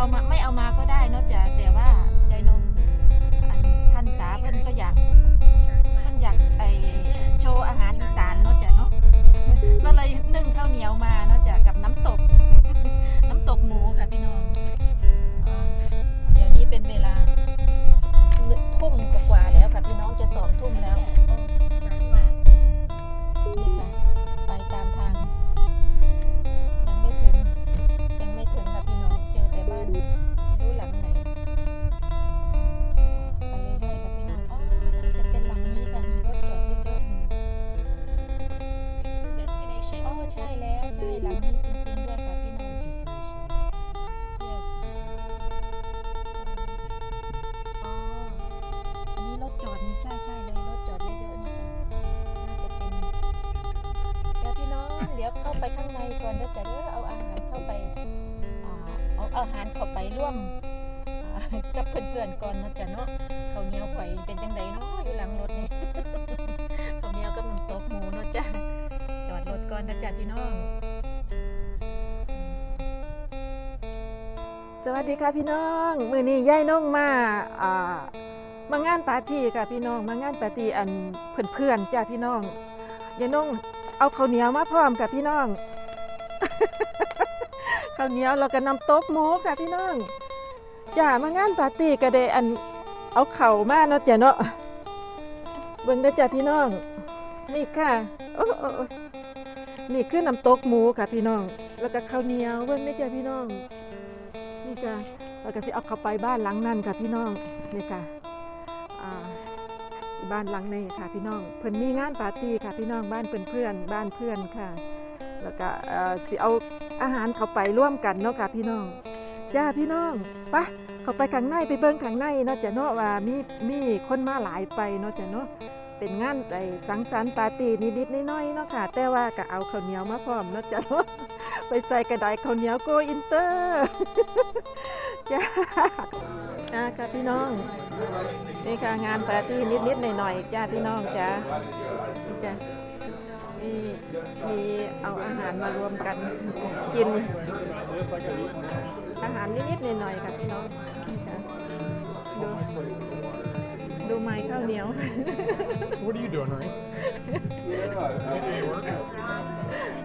เอามาไม่เอามาก็ได้นอกจากแต่ว่ายายนงอันท่านสาเพิ่นก็อยากเพิ่นอยากไอโชว์อาหารอีสานนาะจ้ะเนาะก็เลยนึ่งข้าวเหนียวมานาะจ้ะกับน้ำตก อนเดี๋ยวจะเด้อเอาอาหารเข้าไปอเอาอาหารเข้าไปร่วมกับเพื่อนๆก่อนนะจ๊ะเนาะข้าวเหนียวไข่เป็นจังไดเนาะอยู่หลังรถนี่ข้าวเหนียวกับน้ำตกหมูเนาะจ๊ะจอดรถก่อนนะจ๊ะพี่น้อง สวัสดีค่ะพี่น้องมือนี้ย่ายน้องมาอ่ามางานปาร์ตี้ค่ะพี่น้องมางานปาร์ตี้อันเพื่อนๆจ้ะพี่น้องยายน้องเอาข้าวเหนียวมาพร้อมกับพี่น้อง ข้าวเหนียวแล้วก็น้ำตกหมูค่ะพี่น้องจ้ามางานปาร์ตี้ก็ได้อันเอาเข่ามาเนาะจ้ะเนาะเบิ่งได้จ้ะพี่น้อง นี่ค่ะโอ้โอ้นี่คือน้ำตกหมูค่ะพี่น้อง แล้วก็ข้าวเหนียวเบิ่งได้จ้ะพี่น้อง นี่ค่ะแล้วก็สิเอาเข้าไปบ้านหลังนั่นค่ะพี่น้องนี่ค่ะอ่าบ้านหลังนี้ค่ะพี่น้อง เพิ่นมีงานปาร์ตี้ค่ะพี่น้องบ้านเพื่อนเพื่อนๆบ้านเพื่อนค่ะ แล้วก็เออสิเอาอาหารเข้าไปร่วมกันเนาะค่ะพี่น้องจ้าพี่น้องไปะเข้าไปข้างในไปเบิ่งข้างในเนาะจ้ะเนาะว่ามีมีคนมาหลายไปเนาะจ้ะเนาะเป็นงานไอ้สังสรรค์ปาร์ตี้นิดๆน้อยๆเนาะค่ะ แต่ว่าก็เอาข้าวเหนียวมาพร้อมเนาะจ้ะเนาะไปใส่กระไดข้าวเหนียวโกอินเตอร์จ้าอ่าค่ะพี่น้องนี่ค่ะงานปาร์ตี้นิดๆหน่อยๆจ้าพี่น้องจ้าจ้า นี่มีเอาอาหารมารวมกันกิน อาหารนิดๆหน่อยๆค่ะพี่น้องนี่ค่ะดูดูไม้ข้าวเหนียว What are you doing, Ray? Did any work?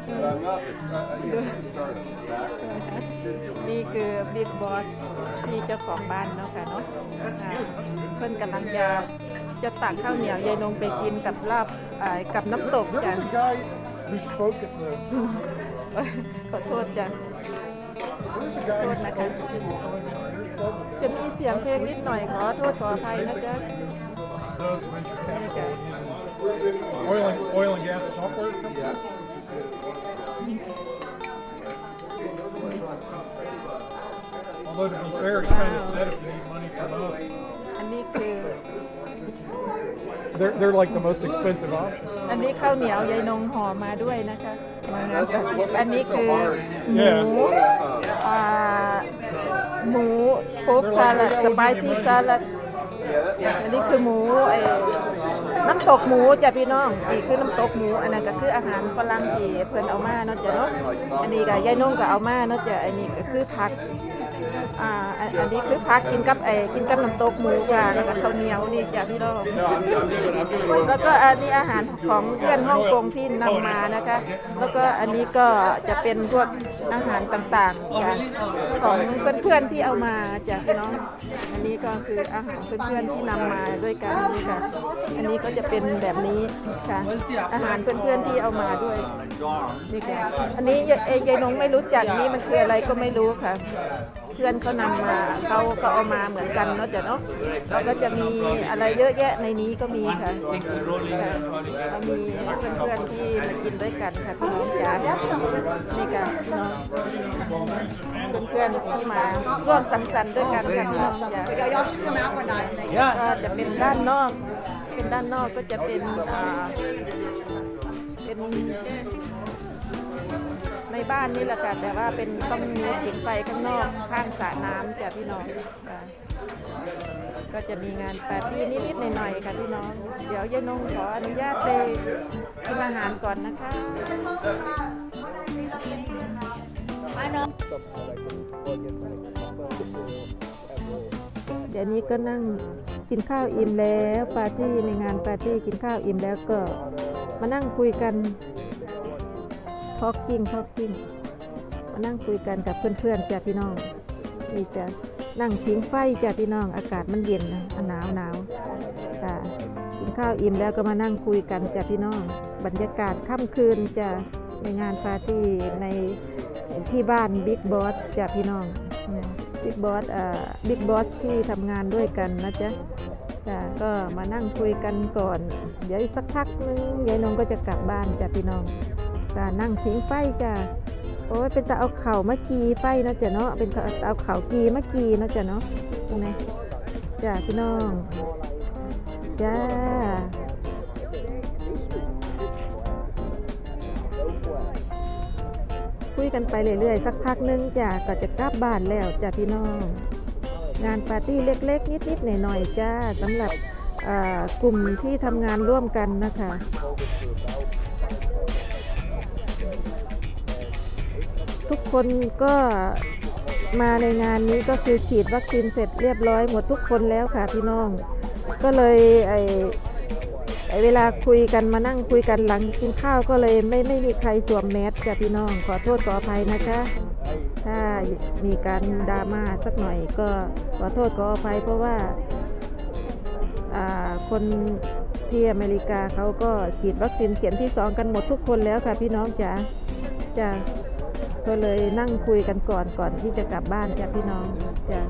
But I'm not, it's not, I think I should start at the back. นี่คือบิ๊กบอสที่เจ้าของบ้านเนาะค่ะเนาะอ่าเพิ่นกำลังจะ จะตักข้าวเหนียวยายนงไปกินกับลาบอ่ากับน้ำตก There จ้ะ was a guy who spoke at the. ขอโทษจ้ะ There was a guy who spoke at the. who spoke จะมีเสียงเพลงนิดหน่อยขอโทษขออภัยนะจ๊ะ at the venture นี่จ้ะ capital oil and oil and gas software company. Although to be fair, he kind of said if you need money from us, อันนี้คือ they're they're like the most expensive option. อันนี้ข้าวเหนียวยายนงห่อมาด้วยนะคะมางานปาร์ตี้อันนี้คือหมู Yeah. อ่าหมูโป๊กสลัดสไปซี่สลัดอันนี้คือหมูไอ้น้ำตกหมูจ้ะพี่น้องอีกคือน้ำตกหมูอันนั้นก็คืออาหารฝรั่งที่เพิ่นเอามาเนาะจ้ะเนาะอันนี้ก็ยายนุ่งก็เอามาเนาะจ้ะอันนี้ก็คือผัก อ่าอันนี้คือผักกินกับไอ้กินกับน้ำตกหมูจ้ะแล้วก็ข้าวเหนียวนี่จ้ะพี่น้องแล้วก็อันนี้อาหารของเพื่อนฮ่องกงที่นำมานะคะ แล้วก็อันนี้ก็จะเป็นพวกอาหารต่างๆจ้ะของเพื่อนๆที่เอามาจากพี่น้องอันนี้ก็คืออาหารเพื่อนๆที่นำมาด้วยกันนี่ค่ะอันนี้ก็จะเป็นแบบนี้ค่ะอาหารเพื่อนๆที่เอามาด้วยนี่ค่ะอันนี้ยายเอ่อยายนงไม่รู้จักนี่มันคืออะไรก็ไม่รู้ค่ะเพื่อนเขานำมาเขาก็เอามาเหมือนกันเนาะจ้ะเนาะแล้วก็จะมีอะไรเยอะแยะในนี้ก็มีค่ะค่ะก็มีเพื่อนๆที่มากินด้วยกันค่ะพี่น้องจ๋านี่ค่ะพี่น้องเพื่อนๆที่มาร่วมสังสรรค์ด้วยกันค่ะพี่น้องจ๋าก็จะเป็นด้านนอก เป็นด้านนอกก็จะเป็นอ่าเป็น ในบ้านนี่แหละค่ะแต่ว่าเป็นต้องมีผิงไฟข้างนอกข้างสระน้ำจ้ะพี่น้องค่ะก็จะมีงานปาร์ตี้นิดๆหน่อยๆค่ะพี่น้อง เดี๋ยวยายนงขออนุญาตไปกินอาหารก่อนนะคะ Something that I can plug in my phone. เดี๋ยวนี้ก็นั่งกินข้าวอิ่มแล้วปาร์ตี้ในงานปาร์ตี้กินข้าวอิ่มแล้วก็มานั่งคุยกัน ทอ l กิ้งทอ l กิ้งมานั่งคุยกันกับเพื่อนๆจ้ะพี่น้องนี่จะนั่งพิงไฟจ้ะพี่น้อง อากาศมันเย็นนะหนาวหนาวจ้ะกินข้าวอิ่มแล้วก็มานั่งคุยกันจ้ะพี่น้อง บรรยากาศค่ำคืนจะในงานปาร์ตี้ในที่บ้านบิ๊กบอสจ้ะพี่น้องบิ๊กบอสเอ่อบิ๊กบอสที่ทำงานด้วยกันนะจ๊ะจ้ะก็มานั่งคุยกันก่อน เดี๋ยวอีกสักพักนึงยายนงก็จะกลับบ้านจ้ะพี่น้อง จ้ะนั่งพิงไฟจ้ะโอ้ยเป็นตาเอาเข่ามากีไฟเนาะจ้ะเนาะเป็นตาเอาเข่ากีมากีเนาะจ้ะเนาะตรงนี้จ้ะพี่น้องจ้าคุยกันไปเรื่อยๆสักพักนึงจ้ะก็จะกลับบ้านแล้วจ้ะพี่น้อง งานปาร์ตี้เล็กๆ นิดๆหน่อยๆจ้าสำหรับกลุ่มที่ทำงานร่วมกันนะคะ ทุกคนก็มาในงานนี้ก็คือฉีดวัคซีนเสร็จเรียบร้อยหมดทุกคนแล้วค่ะพี่น้อง ก็เลยไอไอเวลาคุยกันมานั่งคุยกันหลังกินข้าวก็เลยไม่ไม่มีใครสวมแมสจ้ะพี่น้อง ขอโทษขออภัยนะคะ ถ้ามีการดราม่าสักหน่อยก็ขอโทษขออภัยเพราะว่าอ่าคนที่อเมริกาเขาก็ฉีดวัคซีนเข็มที่สองกันหมดทุกคนแล้วค่ะพี่น้องจ๋าจ้ะ ก็เลยนั่งคุยกันก่อนก่อนที่จะกลับบ้านจ้ะพี่น้องจ้ะ